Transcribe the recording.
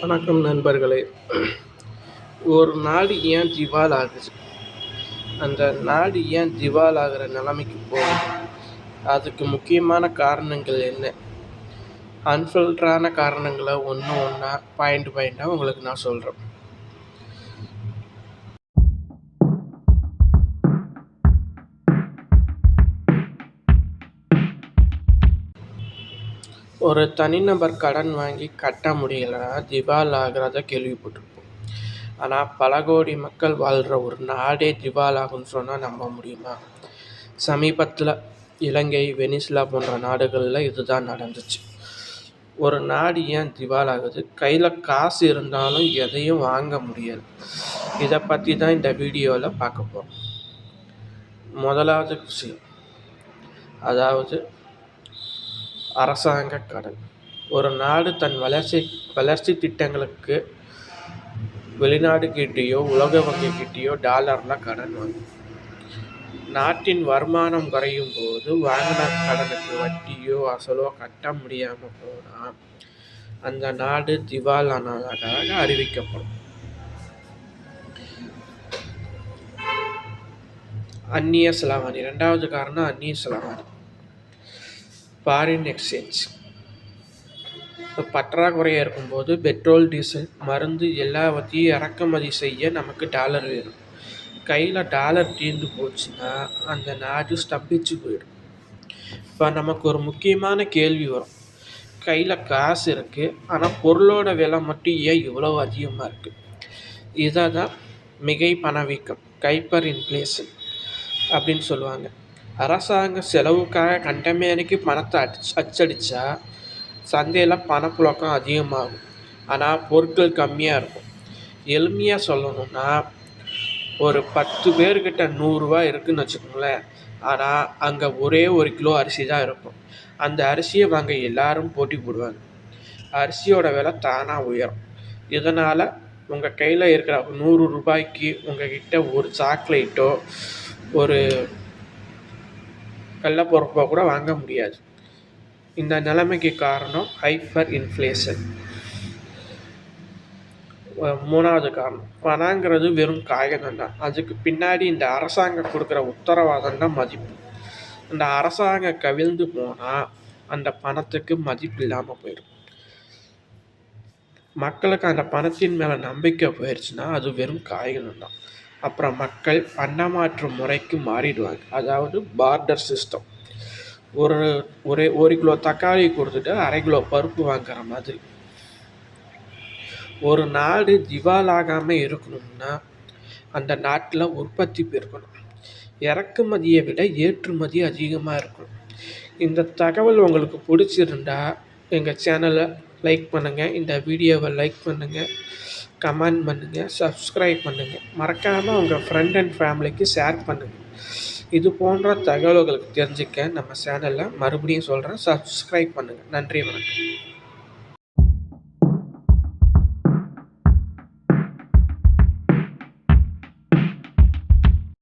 வணக்கம் நண்பர்களே. ஒரு நாடு ஏன் திவால் ஆகுது அந்த நாடு ஏன் திவால் ஆகிற நிலைமைக்கு போகுது அதுக்கு முக்கியமான காரணங்கள் என்ன? அன்ஃபில்டரான காரணங்களை ஒன்று ஒன்றா பாயிண்ட் பாயிண்ட்டாக உங்களுக்கு நான் சொல்கிறேன் ஒரு தனிநபர் கடன் வாங்கி கட்ட முடியலைன்னா திவால் ஆகிறத கேள்விப்பட்டிருப்போம். ஆனால் பல கோடி மக்கள் வாழ்கிற ஒரு நாடே திவால் ஆகும்னு சொன்னால் நம்ப முடியுமா? சமீபத்தில் இலங்கை வெனிஸ்லா போன்ற நாடுகளில் இதுதான் நடந்துச்சு. ஒரு நாடு ஏன் திவால் ஆகுது கையில் காசு இருந்தாலும் எதையும் வாங்க முடியாது இதை பற்றி தான் இந்த வீடியோவில் பார்க்க போகிறோம் முதலாவது விஷயம். அதாவது அரசாங்க கடன் ஒரு நாடு தன் வளர்ச்சி வளர்ச்சி திட்டங்களுக்கு வெளிநாடுகிட்டேயோ உலக வங்கிக்கிட்டேயோ டாலரில் கடன் வாங்கும். நாட்டின் வருமானம் குறையும் போது வாங்கின கடனுக்கு வட்டியோ அசலோ கட்ட முடியாமல் போனால் அந்த நாடு திவாலானதாக அறிவிக்கப்படும். அந்நிய செலவாணி. ரெண்டாவது காரணம் அந்நிய செலவாணி. ஃபாரின் எக்ஸ்சேஞ்ச் இப்போ பற்றாக்குறையாக இருக்கும்போது பெட்ரோல் டீசல் மருந்து எல்லாவற்றையும் இறக்குமதி செய்ய நமக்கு டாலர் வேணும். கையில் டாலர் தீர்ந்து போச்சுன்னா அந்த நாடு ஸ்தம்பிச்சு போயிடும். இப்போ நமக்கு ஒரு முக்கியமான கேள்வி வரும். கையில் காசு இருக்குது ஆனால் பொருளோட விலை மட்டும் ஏன் இவ்வளோ அதிகமாக இருக்குது இதை தான் மிகை பணவீக்கம் கைப்பர் இன்ஃப்ளேஷன் அப்படின்னு சொல்லுவாங்க. அரசாங்க செலவுக்காக கண்டமேனிக்கு பணத்தை அடிச் அச்சடித்தா சந்தையில் பணப்புழக்கம் அதிகமாகும். ஆனால் பொருட்கள் கம்மியாக இருக்கும். எளிமையாக சொல்லணும்னா ஒரு பத்து பேர்கிட்ட நூறுரூவா இருக்குதுன்னு வச்சுக்கோங்களேன். ஆனால் அங்கே ஒரே ஒரு கிலோ அரிசி தான் இருக்கும். அந்த அரிசியை வாங்க எல்லாரும் போட்டி போடுவாங்க. அரிசியோட விலை தானாக உயரும். இதனால் உங்கள் கையில் இருக்கிற நூறு ரூபாய்க்கு உங்கள் கிட்ட ஒரு சாக்லேட்டோ ஒரு கடலப்பருப்பை கூட வாங்க முடியாது. இந்த நிலைமைக்கு காரணம் ஹைஃபர் இன்ஃப்ளேஷன் மூணாவது காரணம். பணங்கிறது வெறும் காகிதம் தான். அதுக்கு பின்னாடி இந்த அரசாங்கம் கொடுக்குற உத்தரவாதம் தான் மதிப்பு. அந்த அரசாங்கம் கவிழ்ந்து போனால் அந்த பணத்துக்கு மதிப்பு இல்லாமல் போயிடும். மக்களுக்கு அந்த பணத்தின் மேலே நம்பிக்கை போயிடுச்சுன்னா அது வெறும் காகிதம் தான். அப்புறம் மக்கள் பண்டமாற்று முறைக்கு மாறிடுவாங்க. அதாவது பார்டர் சிஸ்டம் ஒரு ஒரே ஒரு கிலோ தக்காளி கொடுத்துட்டு அரை கிலோ பருப்பு வாங்குற மாதிரி. ஒரு நாடு திவாலாகாமல் இருக்கணும்னா அந்த நாட்டில் உற்பத்தி பெருக்கணும். இறக்குமதியை விட ஏற்றுமதி அதிகமாக இருக்கணும். இந்த தகவல் உங்களுக்கு பிடிச்சிருந்தா எங்கள் சேனலை லைக் பண்ணுங்கள் இந்த வீடியோவை லைக் பண்ணுங்கள் கமெண்ட் பண்ணுங்கள் சப்ஸ்கிரைப் பண்ணுங்கள் மறக்காமல் உங்கள் ஃப்ரெண்ட் அண்ட் ஃபேமிலிக்கு ஷேர் பண்ணுங்கள் இது போன்ற தகவல்களுக்கு தெரிஞ்சுக்க நம்ம சேனலில் மறுபடியும் சொல்கிறேன் சப்ஸ்கிரைப் பண்ணுங்கள் நன்றி வணக்கம்.